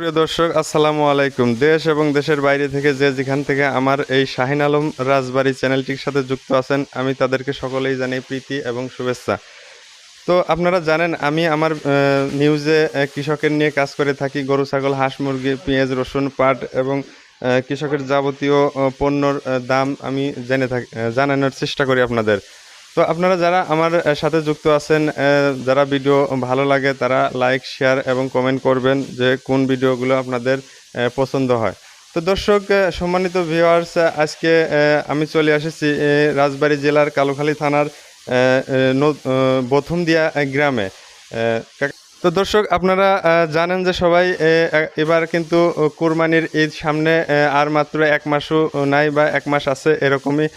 প্রিয় দর্শক, আসসালামু আলাইকুম। দেশ এবং দেশের বাইরে থেকে যে যেখান থেকে আমার এই শাহিন আলম রাজবাড়ি চ্যানেলটির সাথে যুক্ত আছেন, আমি তাদেরকে সকলেই জানি প্রীতি এবং শুভেচ্ছা। তো আপনারা জানেন, আমি আমার নিউজে কৃষকের নিয়ে কাজ করে থাকি, গরু, ছাগল, হাঁস, মুরগি, পেঁয়াজ, রসুন, পাট এবং কৃষকের যাবতীয় পণ্যর দাম আমি জেনে থাকি জানানোর চেষ্টা করি আপনাদের। তো আপনারা যারা আমার সাথে যুক্ত আছেন যারা ভিডিও ভালো লাগে, তারা লাইক, শেয়ার এবং কমেন্ট করবেন যে কোন ভিডিওগুলো আপনাদের পছন্দ হয়। তো দর্শক সম্মানিত ভিউয়ার্স আজকে আমি চলে এসেছি রাজবাড়ী জেলার কালুখালী থানার বথুমদিয়া গ্রামে। তো দর্শক, আপনারা জানেন যে সবাই এবার কিন্তু কুরবানির ঈদ সামনে আর মাত্র এক মাসও নাই বা এক মাস আছে, এরকমই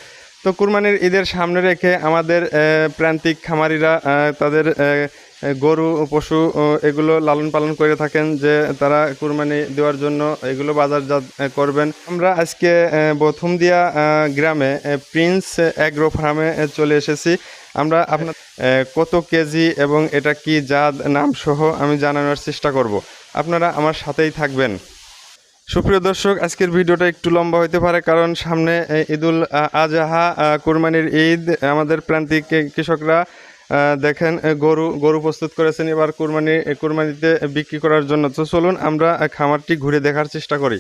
তো কুরবানির ঈদের সামনে রেখে আমাদের প্রান্তিক খামারিরা তাদের গরু পশু এগুলো লালন পালন করে থাকেন যে তারা কুরবানি দেওয়ার জন্য এগুলো বাজারজাত করবেন। আমরা আজকে বথুমদিয়া গ্রামে প্রিন্স অ্যাগ্রো ফার্মে চলে এসেছি। আমরা আপনার কত কেজি এবং এটা কি জাত নাম সহ আমি জানানোর চেষ্টা করব। আপনারা আমার সাথেই থাকবেন। সুপ্রিয় দর্শক, আজকের ভিডিওটা একটু লম্বা হতে পারে, কারণ সামনে ঈদুল আজহা কুরবানির ঈদ, আমাদের প্রান্তিক কৃষকরা দেখেন গরু গরু প্রস্তুত করেছেন, এবার কুরবানি কুরবানিতে বিক্রি করার জন্য। তো চলুন, আমরা খামারটি ঘুরে দেখার চেষ্টা করি।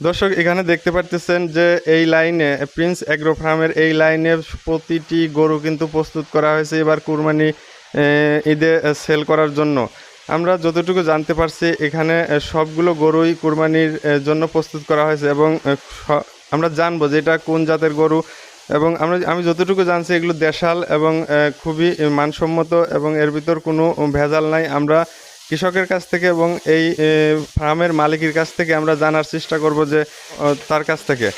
দর্শক, এখানে দেখতে পারতেছেন যে, এই লাইনে, প্রিন্স অ্যাগ্রো ফার্মের এই লাইনে প্রতিটি গরু কিন্তু প্রস্তুত করা হয়েছে, এবার কুরবানি ঈদে সেল করার জন্য। আমরা যতটুকু জানতে পারছি এখানে সবগুলো গরুই কুরবানির জন্য প্রস্তুত করা হয়েছে এবং স- আমরা জানব যে এটা কোন জাতের গরু এবং আমরা আমি যতটুকু জানছি এগুলো দেশাল এবং খুবই মানসম্মত এবং এর ভিতর কোনো ভেজাল নাই। আমরা কৃষকের কাছ থেকে এবং এই ফার্মের মালিকের কাছ থেকে আমরা জানার চেষ্টা করব যে তার কাছ থেকে।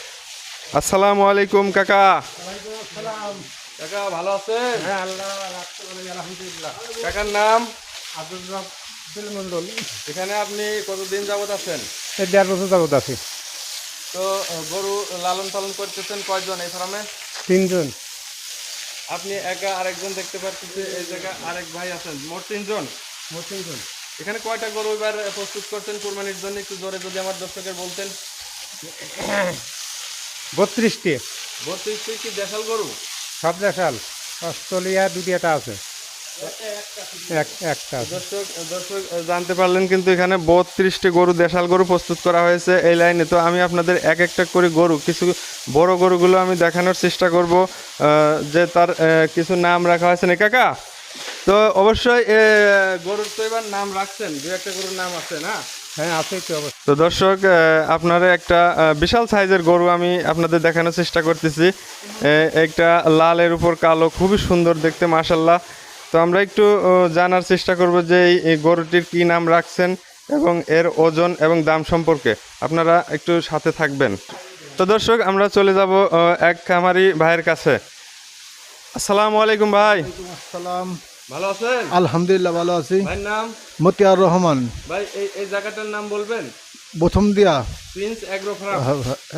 আসসালামু আলাইকুম কাকা। কাকা ভালো আছেন? হ্যাঁ আল্লাহ আলহামদুলিল্লাহ। কাকার নাম? আব্দুল মন্ডল এখানে আপনি কতদিন যাবত আছেন? দেড় বছর যাবত আছি। তো গরু লালন পালন করতেছেন কয়জন এই ফার্মে? তিনজন। আপনি একা আরেকজন দেখতে পাচ্ছেন এই জায়গায় আরেক ভাই আছেন। মোট তিনজন? মোট তিনজন। এখানে কয়টা গরু এবার প্রস্তুত করছেন কোরবানির জন্য? একটু জোরে যদি আমার দর্শকের বলতেন। বত্রিশটি। বত্রিশটি কি দেশাল গরু? সব দেশাল। অস্ট্রেলিয়া দুটি একটা আছে। দর্শক দর্শক জানতে পারলেন কিন্তু এখানে বত্রিশটি গরু দেশাল গরু প্রস্তুত করা হয়েছে এই লাইনে। তো আমি আপনাদের এক একটা করে গরু কিছু বড় গরুগুলো আমি দেখানোর চেষ্টা করব যে তার কিছু নাম রাখা হয়েছে না কাকা? তো অবশ্যই গরুর তো এবার নাম রাখছেন দু একটা গরুর নাম আছে না? হ্যাঁ আছে তো দর্শক আপনারা একটা বিশাল সাইজের গরু আমি আপনাদের দেখানোর চেষ্টা করতেছি। একটা লালের উপর কালো খুবই সুন্দর দেখতে মাশাল্লাহ তো আমরা একটু জানার চেষ্টা করব যে এই গরুটির কি নাম রাখছেন এবং এর ওজন এবং দাম সম্পর্কে। আপনারা একটু সাথে থাকবেন। তো দর্শক আমরা চলে যাব এক খামারি ভাইয়ের কাছে। আসসালামু আলাইকুম ভাই। আসসালাম। ভালো আছেন? আলহামদুলিল্লাহ ভালো আছি। ভাইয়ের নাম? মতিয়ার রহমান। ভাই এই এই জায়গাটার নাম বলবেন? প্রথম দিয়া। প্রিন্স অ্যাগ্রো ফার্ম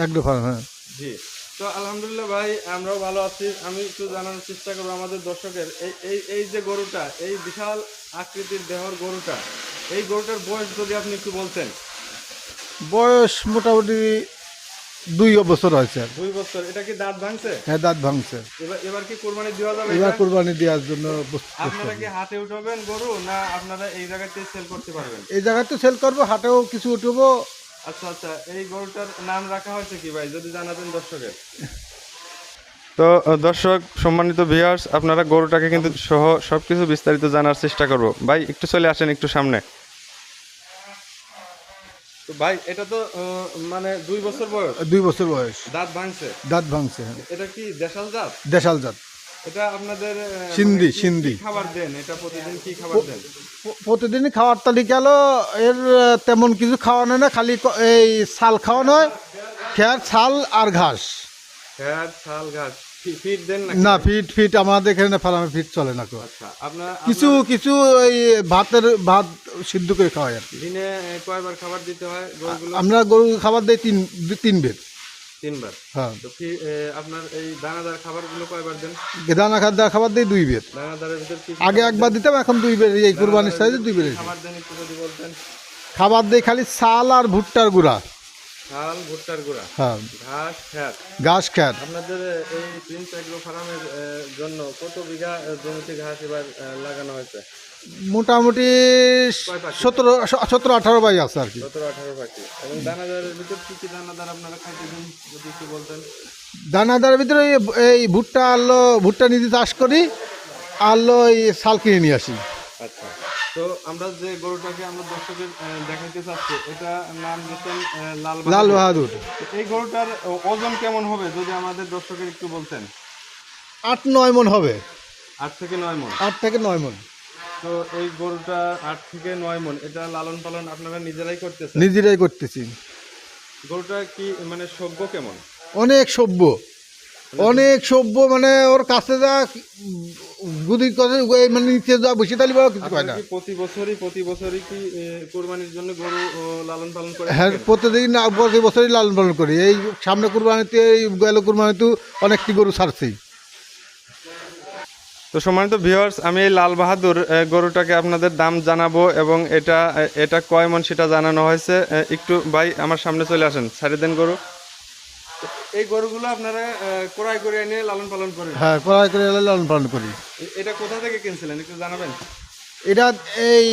একদম হ্যাঁ। জি। তো আলহামদুলিল্লাহ ভাই আমরাও ভালো আছি। আমি একটু জানানোর চেষ্টা করব আমাদের দর্শকের এই এই এই যে গরুটা এই বিশাল আকৃতির দেহর গরুটা এই গরুটার বয়স যদি আপনি একটু বলতেন। বয়স মোটামুটি দুই বছর হয়েছে। দুই বছর এটা কি দাঁত ভাঙছে? হ্যাঁ দাঁত ভাঙছে। এবার এবার কি কোরবানি দেওয়া যাবে এবার? কোরবানি দেওয়ার জন্য আপনারা কি হাতে উঠাবেন গরু না আপনারা এই জায়গাতে সেল করতে পারবেন? এই জায়গাতে সেল করব হাটেও কিছু উঠবো আচ্ছা আচ্ছা এই গরুটার নাম রাখা হয়েছে কি ভাই? যদি জানাবেন দর্শকের। তো দর্শক সম্মানিত ভিউয়ার্স আপনারা গরুটাকে কিন্তু সহ সবকিছু বিস্তারিত জানার চেষ্টা করব। ভাই একটু চলে আসেন একটু সামনে। তো ভাই এটা তো মানে দুই বছর বয়স? দুই বছর বয়স। দাঁত ভাঙছে? দাঁত ভাঙছে হ্যাঁ। এটা কি দেশাল জাত? দেশাল জাত। এটা আপনাদের সিন্ধি, মানে সিন্ধি। খাবার দেন? এটা প্রতিদিন কি খাবার দেন? প- খাওয়ার তালিকা হলো এর তেমন কিছু খাওয়ানো না খালি এই ছাল খাওয়ানো হয় খেয়ার ছাল আর ঘাস। খেয়ার ছাল ঘাস। না ফিট ফিট আমাদের এখানে ফার্মে ফিট চলে না। আচ্ছা কিছু কিছু এই ভাতের ভাত সিদ্ধ করে খাওয়াই আর কি। দিনে কয়বার খাবার দিতে হয় আমরা গরু খাবার দিই তিন তিন বের। তিনবার? হ্যাঁ। তো আপনার এই দানাদার খাবারগুলো কয়বার দেন? দানা খাদ্য খাবার দিয়ে দুই বের। দানাদারের ভিতর কি কি আগে একবার দিতাম এখন দুই বের এই কুরবানির সাইজে দুই বের খাবার দেন একটু যদি বলতেন। খাবার দিই খালি চাল আর ভুট্টার গুঁড়া। শাল ভুট্টার গুঁড়া। হ্যাঁ। ঘাস খ্যাত। ঘাস খ্যার আপনাদের এই প্রিন্স অ্যাগ্রো ফার্মের জন্য কত বিঘা জমিতে ঘাস এবার লাগানো হয়েছে? মোটামুটি সতেরো সতেরো আঠারো বাই আছে আর কি। সতেরো আঠারো পাখি। এবং দানাদারের ভিতর কি কি দানাদার আপনারা খাইতেছেন যদি একটু বলতেন? দানাদারের ভিতরে এই- ভুট্টা আলো ভুট্টা নিজে চাষ করি আলো এই চাল কিনে নিয়ে আসি। আচ্ছা। তো আমরা যে গরুটাকে আমরা দর্শকের দেখাইতে চাচ্ছি এটা নাম দিচ্ছেন লাল লাল বাহাদুর। এই গরুটার ওজন কেমন হবে যদি আমাদের দর্শকের একটু বলতেন? আট নয় মন হবে। আট থেকে নয় মন। আট থেকে নয় মন। তো এই গরুটা আট থেকে নয় মন এটা লালন পালন আপনারা নিজেরাই করতেছেন? নিজেরাই করতেছি। গরুটা কি মানে সভ্য কেমন? অনেক সভ্য। অনেক সভ্য মানে ওর কাছে যা গুদি করে ওই মানে নিচে যা বসে তালি বা কিছু হয় না। প্রতি বছরই প্রতি বছরই কি কোরবানির জন্য গরু লালন পালন করে হ্যাঁ প্রতিদিন না প্রতি বছরই লালন পালন করি। এই সামনে কুরবানিতে এই গেল কুরবানিতে অনেকটি গরু ছাড়ছি। তো সম্মানিত ভিউয়ার্স আমি এই লাল বাহাদুর গরুটাকে আপনাদের দাম জানাব এবং এটা এটা কয় মন সেটা জানানো হয়েছে। একটু ভাই আমার সামনে চলে আসেন। ছাড়ি দেন গরু। এই গরুগুলো আপনারা ক্রয় করে এনে লালন পালন করেন? হ্যাঁ ক্রয় করে লালন পালন করি। এটা কোথা থেকে কিনছিলেন একটু জানাবেন? এটা এই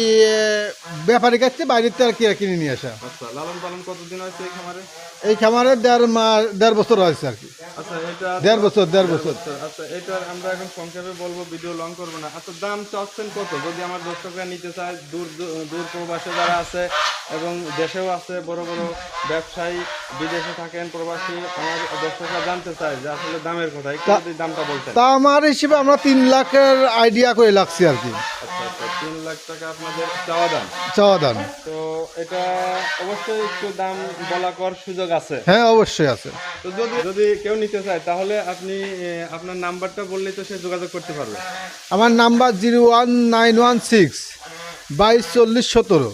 ব্যাপারী কাছে বাইরের থেকে আর কি কিনে নিয়ে আসা। আচ্ছা লালন পালন কতদিন হয়েছে এই খামারে? এই খামারে দেড় মাস দেড় বছর হয়েছে আর কি। আচ্ছা এটা দেড় বছর দেড় বছর। আচ্ছা এটা আমরা এখন সংক্ষেপে বলব ভিডিও লং করব না। আচ্ছা দাম চাচ্ছেন কত? যদি আমার দর্শকরা নিতে চায় দূর দূর- দূর প্রবাসে যারা আছে এবং দেশেও আছে বড় বড় ব্যবসায়ী বিদেশে থাকেন প্রবাসী আমার দর্শকরা জানতে চায় যে আসলে দামের কথা একটু যদি দামটা বলতেন। তা আমার হিসেবে আমরা তিন লাখের আইডিয়া করে লাগছি আর কি। আচ্ছা আচ্ছা তিন লাখ টাকা আপনাদের চাওয়া দাম। চাওয়া দাম। তো এটা অবশ্যই একটু দাম বলা কর সুযোগ আছে। হ্যাঁ অবশ্যই আছে। তো যদি যদি কেউ নিতে চায় তাহলে আপনি আপনার নাম্বারটা বললেই তো সে যোগাযোগ করতে পারবে। আমার number zero one nine one six বাইশ চল্লিশ সতেরো।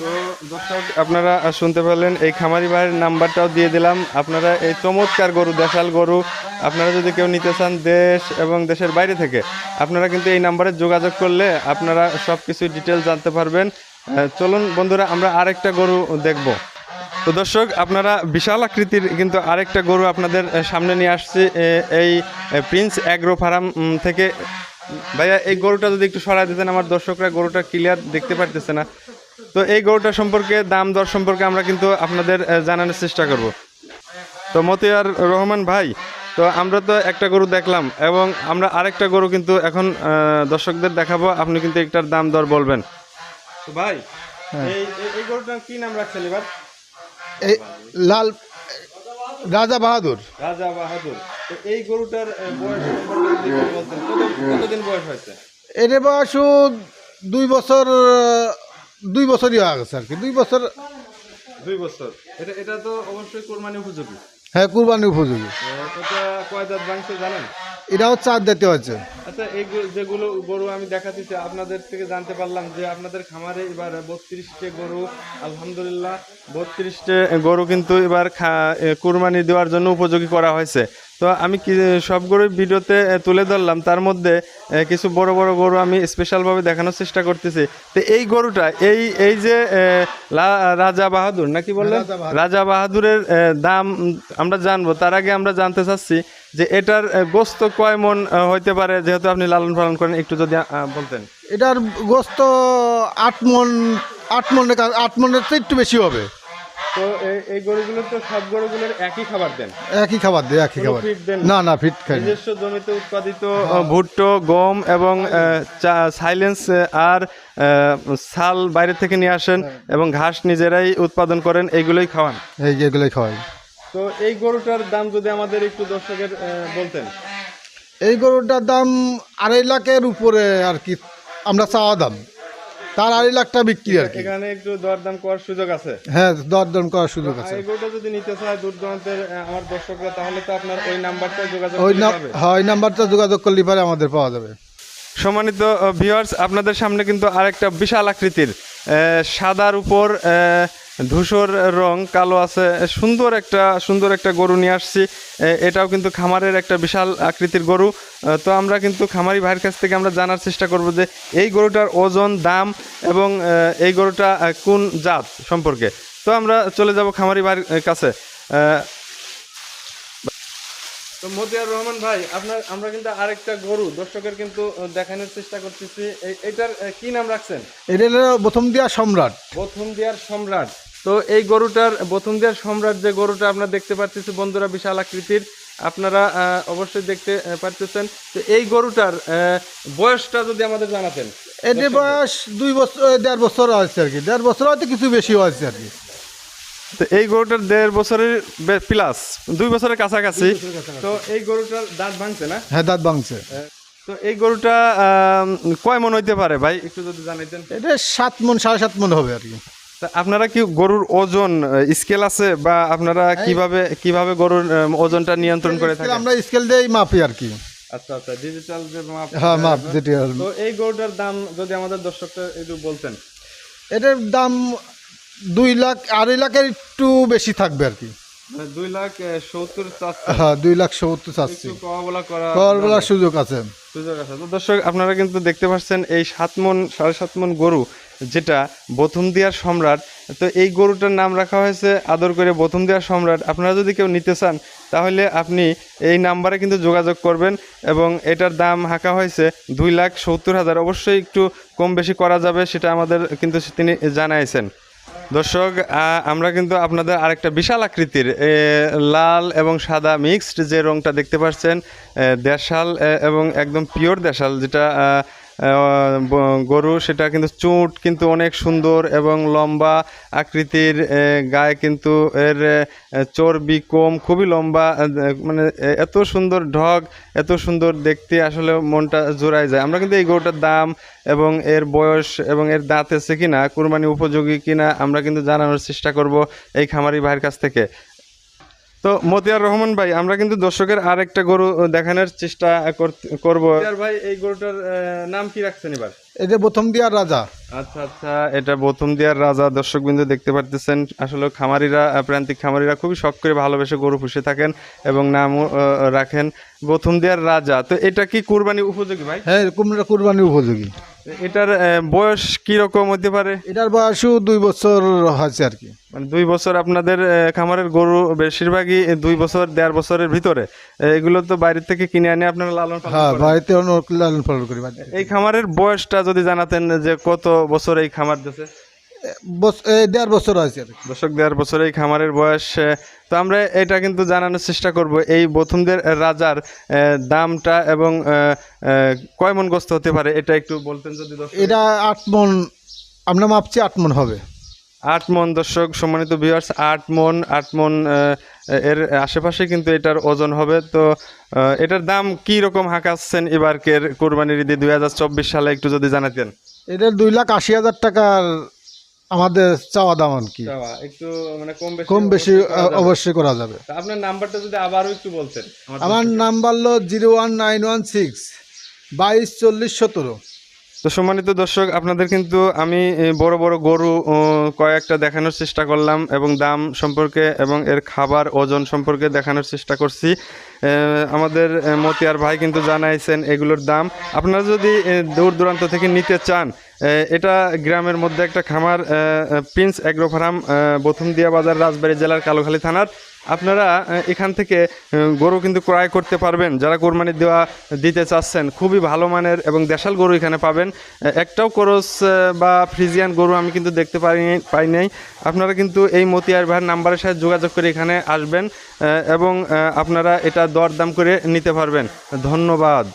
তো দর্শক, আপনারা শুনতে পারলেন এই খামারি ভাইয়ের নাম্বারটাও দিয়ে দিলাম। আপনারা এই চমৎকার গরু, দেশাল গরু, আপনারা যদি কেউ নিতে চান দেশ এবং দেশের বাইরে থেকে, আপনারা কিন্তু এই নাম্বারে যোগাযোগ করলে আপনারা সব কিছু ডিটেল জানতে পারবেন। চলুন বন্ধুরা, আমরা আরেকটা গরু দেখব। তো দর্শক, আপনারা বিশাল আকৃতির কিন্তু আরেকটা গরু আপনাদের সামনে নিয়ে আসছি এই প্রিন্স অ্যাগ্রো ফার্ম থেকে। ভাইয়া, এই গরুটা যদি একটু সরাই দিতেন, আমার দর্শকরা গরুটা ক্লিয়ার দেখতে পারতেছে না। তো এই গরুটা সম্পর্কে দাম দর সম্পর্কে আমরা কিন্তু আপনাদের জানানোর চেষ্টা করব। তো মতিয়ার রহমান ভাই তো আমরা তো একটা গরু দেখলাম এবং আমরা আরেকটা গরু কিন্তু এখন দর্শকদের দেখাবো। আপনি কিন্তু একটার দাম দর বলবেন। তো ভাই এই এই- গরুটার কি নাম রাখছেন এবার? এই লাল রাজা বাহাদুর। রাজা বাহাদুর। তো এই গরুটার বয়স কতদিন বয়স হয়েছে? এর বয়সও দুই বছর দুই বছরই হয়ে গেছে আর কি। দুই বছর দুই বছর। এটা এটা তো অবশ্যই কোরবানি উপযোগী। হ্যাঁ কুরবানি উপযোগী। এটা কয় দাঁত ভাঙছে জানেন? এটাও চার দিতে হচ্ছে আচ্ছা এই যেগুলো গরু আমি দেখাচ্ছি আপনাদের থেকে জানতে পারলাম যে আপনাদের খামারে এবার বত্রিশটে গরু আলহামদুলিল্লাহ বত্রিশটে গরু কিন্তু এবার কুরবানি দেওয়ার জন্য উপযোগী করা হয়েছে। তো আমি কি সব গরু ভিডিওতে তুলে ধরলাম। তার মধ্যে কিছু বড় বড় গরু আমি স্পেশালভাবে দেখানোর চেষ্টা করতেছি। তো এই গরুটা এই এই যে রাজা বাহাদুর নাকি বললেন? রাজা বাহাদুরের দাম আমরা জানব। তার আগে আমরা জানতে চাচ্ছি যে এটার গোস্ত কয় মন হইতে পারে? যেহেতু আপনি লালন পালন করেন একটু যদি বলতেন। এটার গোস্ত আট মন আট মনের আট মনের তো একটু বেশি হবে। তো এই- গরুগুলোর তো সব গরুগুলোর একই খাবার দেন? একই খাবার দেয় একই খাবার। না? না ফিট খাই নিজস্ব জমিতে উৎপাদিত ভুট্টো গম এবং সাইলেন্স আর ছাল বাইরে থেকে নিয়ে আসেন এবং ঘাস নিজেরাই উৎপাদন করেন এইগুলোই খাওয়ান? এই যেগুলোই খাওয়াই। তো এই গরুটার দাম যদি আমাদের একটু দর্শকের বলতেন। এই গরুটার দাম আড়াই লাখের উপরে আর কি আমরা চাওয়া দাম। তার আড়াই লাখটা বিক্রি আর কি। এখানে একটু দরদাম করার সুযোগ আছে। হ্যাঁ দরদাম করার সুযোগ আছে। এগুলো যদি নিতে চায় দূর দূরান্তের আমার দর্শকরা তাহলে তো আপনার ওই নাম্বারটা যোগাযোগ ওই হবে হ্যাঁ ওই নাম্বারটা যোগাযোগ করলে পরে আমাদের পাওয়া যাবে। সম্মানিত ভিউয়ার্স আপনাদের সামনে কিন্তু আরেকটা বিশাল আকৃতির আহ, সাদার উপর আহ, ধূসর রং কালো আছে সুন্দর একটা সুন্দর একটা গরু নিয়ে আসছি। এটাও কিন্তু খামারের একটা বিশাল আকৃতির গরু। তো আমরা কিন্তু খামারি ভাইয়ের কাছ থেকে আমরা জানার চেষ্টা করব যে এই গরুটার ওজন দাম এবং এই গরুটা কোন জাত সম্পর্কে। তো আমরা চলে যাব খামারি ভাইয়ের কাছে। তো মতিয়ার রহমান ভাই আপনার আমরা কিন্তু আরেকটা গরু দর্শকের কিন্তু দেখানোর চেষ্টা করতেছি। এটার কি নাম রাখছেন? এটা প্রথম দিয়া সম্রাট। প্রথম দিয়ার সম্রাট। তো এই গরুটার দিয়ার সম্রাট যে গরুটা আপনারা দেখতে পাচ্ছেন বন্ধুরা বিশাল আকৃতির। আপনারা অবশ্যই দেখতে পারতেছেন। তো এই গরুটার আহ, বয়সটা যদি আমাদের জানাতেন। এটির বয়স দুই বছর দেড় বছর হয়েছে আর কি। দেড় বছর হয়তো কিছু বেশি হয়েছে আর কি। তো এই গরুটার দেড় বছরের প্লাস দুই বছরের কাছাকাছি। তো এই গরুটার দাঁত ভাঙছে না? হ্যাঁ দাঁত ভাঙছে। তো এই গরুটা কয় মন হইতে পারে ভাই? একটু যদি জানাইতেন। এটা সাত মন সাড়ে সাত মন হবে আর কি। আপনারা কি গরুর ওজন স্কেল আছে বা আপনারা কীভাবে কীভাবে গরুর ওজনটা নিয়ন্ত্রণ করে থাকেন? আমরা স্কেল দিয়েই মাপি আর কি। আচ্ছা আচ্ছা ডিজিটাল যে মাপ হ্যাঁ মাপ যেটি তো এই গরুটার দাম যদি আমাদের দর্শকটা একটু বলতেন। এটার দাম দুই লাখ আড়াই লাখের একটু বেশি থাকবে আর কি। দুই লাখ সত্তর হ্যাঁ দুই লাখ সত্তর চাচ্ছি। করা করার বেলার সুযোগ আছে। সুযোগ আছে। তো দর্শক আপনারা কিন্তু দেখতে পাচ্ছেন এই সাত মন সাড়ে সাত মন গরু যেটা প্রথম দিয়ার সম্রাট। তো এই গরুটার নাম রাখা হয়েছে আদর করে প্রথম দিয়ার সম্রাট। আপনারা যদি কেউ নিতে চান তাহলে আপনি এই নাম্বারে কিন্তু যোগাযোগ করবেন এবং এটার দাম হাঁকা হয়েছে দুই লাখ সত্তর হাজার। অবশ্যই একটু কম বেশি করা যাবে সেটা আমাদের কিন্তু তিনি জানাইছেন। দর্শক আমরা কিন্তু আপনাদের আরেকটা বিশাল আকৃতির লাল এবং সাদা মিক্সড যে রংটা দেখতে পাচ্ছেন দেশাল এবং একদম পিওর দেশাল, যেটা গরু, সেটা কিন্তু চুট কিন্তু অনেক সুন্দর এবং লম্বা আকৃতির গায়ে কিন্তু এর চর্বি কম, খুবই লম্বা মানে এত সুন্দর ঢগ, এত সুন্দর দেখতে আসলে মনটা জোড়ায় যায়। আমরা কিন্তু এই গরুটার দাম এবং এর বয়স এবং এর দাঁত এসে কিনা, কুরবানি উপযোগী কিনা, আমরা কিন্তু জানানোর চেষ্টা করব এই খামারি ভাইয়ের কাছ থেকে। তো মতিয়ার রহমান ভাই আমরা কিন্তু দর্শকের আরেকটা গরু দেখানোর চেষ্টা করব। মতিয়ার ভাই এই গরুটার নাম কি রাখছেন এবার? এটা প্রথম দিয়ার রাজা। আচ্ছা আচ্ছা এটা প্রথম দিয়ার রাজা। দর্শক বিন্দু দেখতে পারতেছেন আসলে খামারিরা প্রান্তিক খামারিরা খুবই শখ করে ভালোবেসে গরু পুষে থাকেন এবং নামও রাখেন। প্রথম দিয়ার রাজা তো এটা কি কুরবানি উপযোগী ভাই? হ্যাঁ কুমড়া কুরবানির উপযোগী। এটার বয়স কি রকম হতে পারে? এটার বয়সও দুই বছর হয়েছে আর কি। মানে দুই বছর আপনাদের খামারের গরু বেশিরভাগই দুই বছর দেড় বছরের ভিতরে। এগুলো তো বাইরে থেকে কিনে আনে আপনারা লালন পালন হ্যাঁ বাড়িতে লালন পালন করি এই খামারের বয়সটা যদি জানাতেন যে কত বছর এই খামার দিয়েছে দেড় বছর হয়েছে দর্শক দেড় বছর এই খামারের বয়স তো আমরা এটা কিন্তু জানানোর চেষ্টা করব। এই প্রথমদের রাজার দামটা এবং কয় মন গোস্ত হতে পারে এটা একটু বলতেন যদি এটা আট মন আমরা মাপছি আট মন হবে। আট মন দর্শক সম্মানিত ভিউয়ার্স আট মন আট মন এর আশেপাশে কিন্তু এটার ওজন হবে। তো এটার দাম কি রকম হাঁকাচ্ছেন এবারকের কোরবানির ঈদে দুই হাজার চব্বিশ সালে একটু যদি জানাতেন। এটা দুই লাখ আশি হাজার টাকার আমাদের চাওয়া দাম আর কি। একটু মানে কম বেশি কম বেশি অবশ্যই করা যাবে। আপনার নাম্বারটা যদি আবারও একটু বলতেন। আমার আমার নাম্বার হলো zero one nine one six বাইশ চল্লিশ সতেরো। তো সম্মানিত দর্শক, আপনাদের কিন্তু আমি বড় বড় গরু কয়েকটা দেখানোর চেষ্টা করলাম এবং দাম সম্পর্কে এবং এর খাবার ওজন সম্পর্কে দেখানোর চেষ্টা করছি। আমাদের মতিয়ার ভাই কিন্তু জানাইছেন এগুলোর দাম। আপনারা যদি দূর দূরান্ত থেকে নিতে চান এটা গ্রামের মধ্যে একটা খামার প্রিন্স অ্যাগ্রো ফার্ম বথুমদিয়া বাজার, রাজবাড়ী জেলার কালোখালী থানার। আপনারা এখান থেকে গরু কিন্তু ক্রয় করতে পারবেন। যারা কোরবানি দেওয়া দিতে চাচ্ছেন, খুবই ভালো মানের এবং দেশাল গরু এখানে পাবেন। একটাও করস বা ফ্রিজিয়ান গরু আমি কিন্তু দেখতে পারি, পাই নাই। আপনারা কিন্তু এই মতিয়ার ভাইয়ের নাম্বারের সাথে যোগাযোগ করে এখানে আসবেন এবং আপনারা এটা দরদাম করে নিতে পারবেন। ধন্যবাদ।